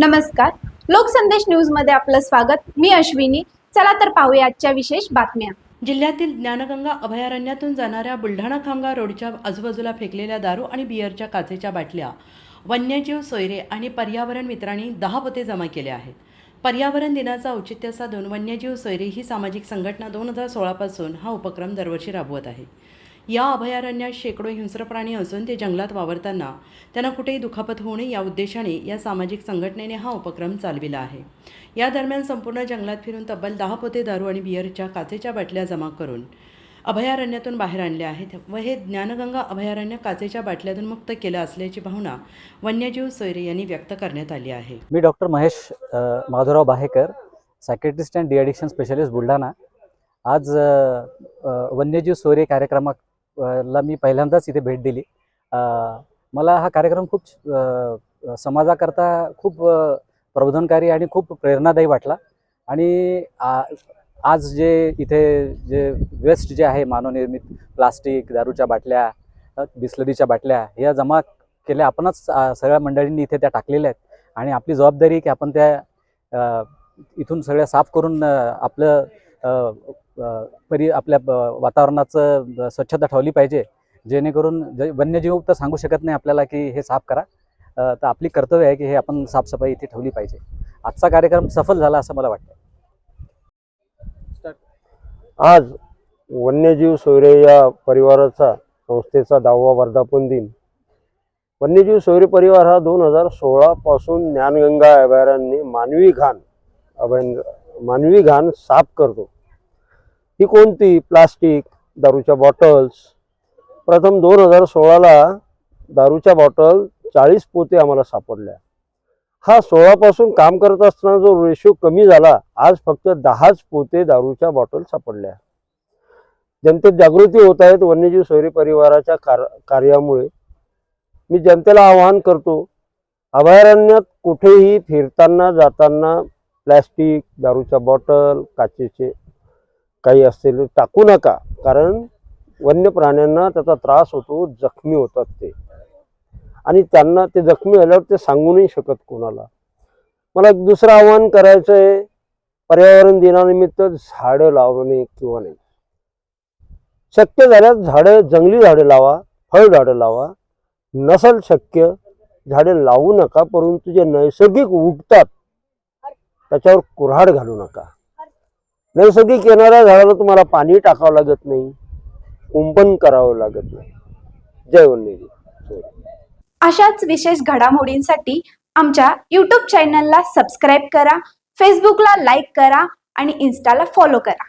नमस्कार. लोकसंदेश न्यूजमध्ये आपलं स्वागत. मी अश्विनी. चला तर पाहूया आजच्या विशेष बातम्या. जिल्ह्यातील ज्ञानगंगा अभयारण्यातून जाणाऱ्या बुलढाणा खामगाव रोडच्या आजूबाजूला फेकलेल्या दारू आणि बियरच्या काचेच्या बाटल्या वन्यजीव सोयरे आणि पर्यावरण मित्रांनी दहा पते जमा केले आहेत. पर्यावरण दिनाचा औचित्य साधून वन्यजीव सोयरे ही सामाजिक संघटना दोन हजार सोळापासून हा उपक्रम दरवर्षी राबवत आहे. या अभयारण्यात शेकडो हिंस्र प्राणी असून ते जंगलात वावरताना त्यांना कुठेही दुखापत होऊ नये या उद्देशाने या सामाजिक संघटनेने हा उपक्रम चालविला आहे. या दरम्यान संपूर्ण जंगलात फिरून तब्बल दहा पोते दारू आणि बियरच्या काचेच्या बाटल्या जमा करून अभयारण्यातून बाहेर आणले आहेत व हे ज्ञानगंगा अभयारण्य काचेच्या बाटल्यातून मुक्त केलं असल्याची भावना वन्यजीव सोयरे यांनी व्यक्त करण्यात आली आहे. मी doctor Mahesh Madhurao Madhavrao Bahekar psychiatrist and deaddiction specialist Buldhana. आज वन्यजीव सोयरे ला मी पहिल्यांदाच इथे भेट दिली. मला हा कार्यक्रम खूप समाजाकरता खूप प्रबोधनकारी आणि खूप प्रेरणादायी वाटला. आणि आ- आज जे इथे जे वेस्ट जे आहे मानवनिर्मित प्लास्टिक दारूच्या बाटल्या बिस्लरीच्या बाटल्या या जमा केल्या आपणच सगळ्या मंडळींनी इथे त्या टाकलेल्या आहेत. आणि आपली जबाबदारी की आपण त्या इथून सगळ्या साफ करून आपलं परी आपल्या वातावरणाचं स्वच्छता ठेवली पाहिजे. जेणेकरून जे- वन्यजीव तर सांगू शकत नाही आपल्याला की हे साफ करा. तर आपली कर्तव्य आहे की हे आपण साफसफाई इथे ठेवली पाहिजे. आजचा कार्यक्रम सफल झाला असं मला वाटतं आज वन्यजीव सोयरे या परिवाराचा संस्थेचा दहावा वर्धापन दिन. वन्यजीव सोयरे परिवार हा दोन हजार सोळा पासून ज्ञानगंगा अभयारण्य मानवी घाण अभय मानवी घाण साफ करतो. ही कोणती? प्लास्टिक दारूच्या बॉटल्स. प्रथम दोन हजार सोळाला दारूच्या बॉटल चाळीस पोते आम्हाला सापडल्या. हा सोळापासून काम करत असताना जो रेशो कमी झाला आज फक्त दहाच पोते दारूच्या बॉटल सापडल्या. जनतेत जागृती होत आहेत वन्यजीव सोयरी परिवाराच्या कार कार्यामुळे. मी जनतेला आवाहन करतो अभयारण्यात कुठेही फिरताना जाताना प्लॅस्टिक दारूच्या बॉटल काचेचे काही असतील टाकू नका. कारण वन्य प्राण्यांना त्याचा त्रास होतो जखमी होतात ते. आणि त्यांना ते जखमी झाल्यावर ते सांगू नाही शकत कोणाला. मला एक दुसरं आव्हान करायचं आहे पर्यावरण दिनानिमित्त झाडं लावणे किंवा नाही. शक्य झाल्यास झाडं जंगली झाडं लावा फळ झाडं लावा. नसल शक्य झाडे लावू नका परंतु जे नैसर्गिक उगतात त्याच्यावर कुऱ्हाड घालू नका. नैसर्गिक येणाऱ्या झाडाला तुम्हाला पाणी टाकावं लागत नाही कुंपण करावं लागत नाही. जय वन्यजी अशाच विशेष घडामोडींसाठी आमच्या यूट्यूब चॅनलला सबस्क्राईब करा फेसबुकला लाईक करा आणि इन्स्टाला फॉलो करा.